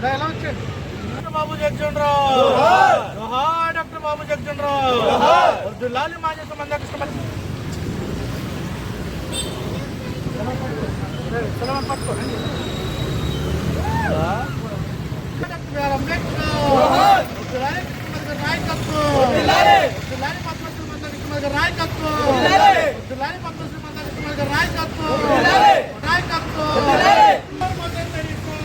Doctor బాబు జగ్జనరావు doctor బాబు జగ్జనరావు మాజీ మందకృష్ణ సెలవు పట్టుకోండి డాక్టర్ బిఆర్ అంబేద్కర్ వర్ధిల్లాలి కృష్ణమతి నాయకత్వం వర్ధిల్లాలి పద్మశ్రీ మందకృష్ణ నాయకత్వం వర్ధిల్లాలి పద్మశ్రీ మందకృష్ణ నాయకత్వం నాయకత్వం మదర్ తెరీసా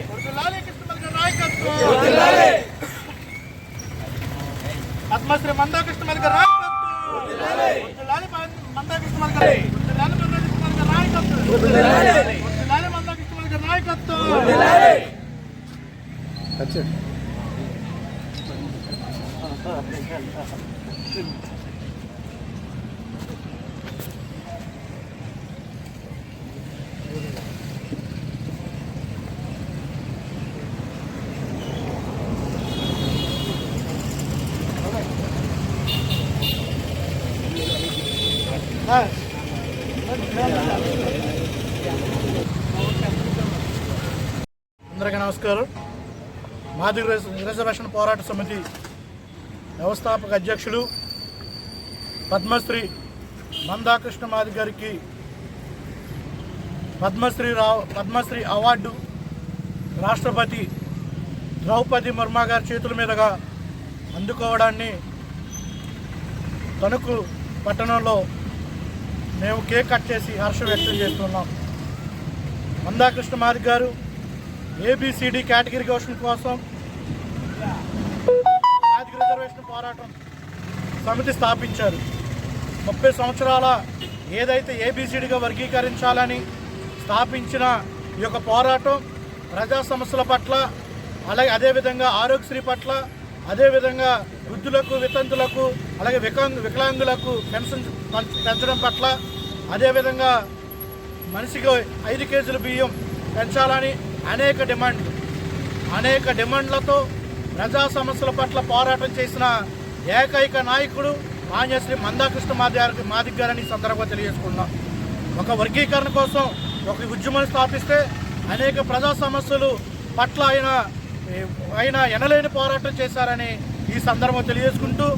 వర్ధిల్లాలి కృష్ణమతి నాయకత్వం శ్రీ మందాకృష్ణ మల్లిక నాయకత్వం మందాకృష్ణ మల్లిక నాయకత్వం అందరికీ నమస్కారం. మాది రిజ- రిజర్వేషన్ పోరాట సమితి వ్యవస్థాపక అధ్యక్షులు పద్మశ్రీ మందాకృష్ణ మాది గారికి పద్మశ్రీ రావ్ పద్మశ్రీ అవార్డు రాష్ట్రపతి ద్రౌపది ముర్మా గారి చేతుల మీదుగా అందుకోవడాన్ని తణుకు పట్టణంలో మేము కేక్ కట్ చేసి హర్షం వ్యక్తం చేస్తున్నాం. మందాకృష్ణ మాది గారు ఏబిసిడి కేటగిరీ కోసం కోసం మాదిగ రిజర్వేషన్ పోరాటం సమితి స్థాపించారు. ముప్పై సంవత్సరాల ఏదైతే ఏబిసిడిగా వర్గీకరించాలని స్థాపించిన ఈ యొక్క పోరాటం ప్రజా సమస్యల పట్ల అలాగే అదేవిధంగా ఆరోగ్యశ్రీ పట్ల అదేవిధంగా వృద్ధులకు వితంతులకు అలాగే వికాంగ్ వికలాంగులకు పెన్షన్ పెంచడం పట్ల అదేవిధంగా మనిషికి ఐదు కేజీల బియ్యం పెంచాలని అనేక డిమాండ్లు. అనేక డిమాండ్లతో ప్రజా సమస్యల పట్ల పోరాటం చేసిన ఏకైక నాయకుడు మాన్యశ్రీ మందాకృష్ణ మాది మాదిక్ గారని ఈ సందర్భంగా తెలియజేసుకున్నాం ఒక వర్గీకరణ కోసం ఒక ఉద్యమం స్థాపిస్తే అనేక ప్రజా సమస్యలు పట్ల ఆయన ఆయన ఎనలేని పోరాటం చేశారని ఈ సందర్భం తెలియజేసుకుంటూ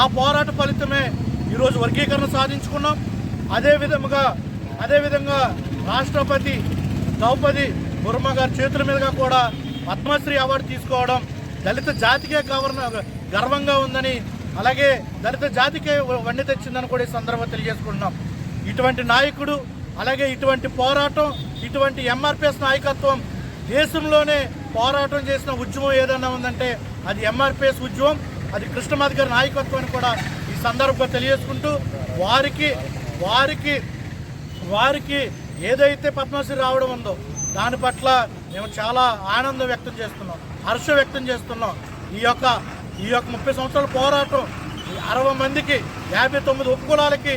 ఆ పోరాట ఫలితమే ఈరోజు వర్గీకరణ సాధించుకున్నాం. అదే విధముగా అదేవిధంగా రాష్ట్రపతి ద్రౌపది ముర్మ గారి చేతుల మీదుగా కూడా పద్మశ్రీ అవార్డు తీసుకోవడం దళిత జాతికే గవర్న గర్వంగా ఉందని అలాగే దళిత జాతికే వండి తెచ్చిందని కూడా ఈ సందర్భంగా తెలియజేసుకుంటున్నాం. ఇటువంటి నాయకుడు అలాగే ఇటువంటి పోరాటం ఇటువంటి ఎంఆర్పిఎస్ నాయకత్వం దేశంలోనే పోరాటం చేసిన ఉద్యమం ఏదైనా ఉందంటే అది ఎంఆర్పిఎస్ ఉద్యమం అది కృష్ణమాధ్ గారి నాయకత్వాన్ని కూడా ఈ సందర్భంగా తెలియజేసుకుంటూ వారికి వారికి వారికి ఏదైతే పద్మశ్రీ రావడం ఉందో దాని పట్ల మేము చాలా ఆనందం వ్యక్తం చేస్తున్నాం హర్షం వ్యక్తం చేస్తున్నాం. ఈ యొక్క ఈ యొక్క ముప్పై సంవత్సరాల పోరాటం ఈ అరవై మందికి యాభై తొమ్మిది ఉపకులాలకి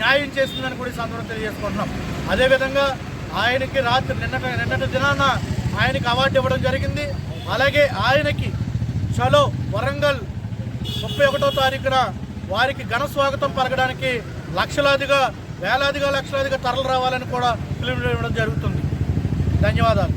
న్యాయం చేసిందని కూడా ఈ సందర్భంగా తెలియజేసుకుంటున్నాం. అదేవిధంగా ఆయనకి రాత్రి నిన్నటి నిన్నటి దినాన ఆయనకి అవార్డు ఇవ్వడం జరిగింది. అలాగే ఆయనకి చలో వరంగల్ ముప్పై ఒకటో తారీఖున వారికి ఘన స్వాగతం పలకడానికి లక్షలాదిగా వేలాదిగా లక్షలాదిగా తరలు రావాలని కూడా పిలుపు ఇవ్వడం జరుగుతుంది. ధన్యవాదాలు.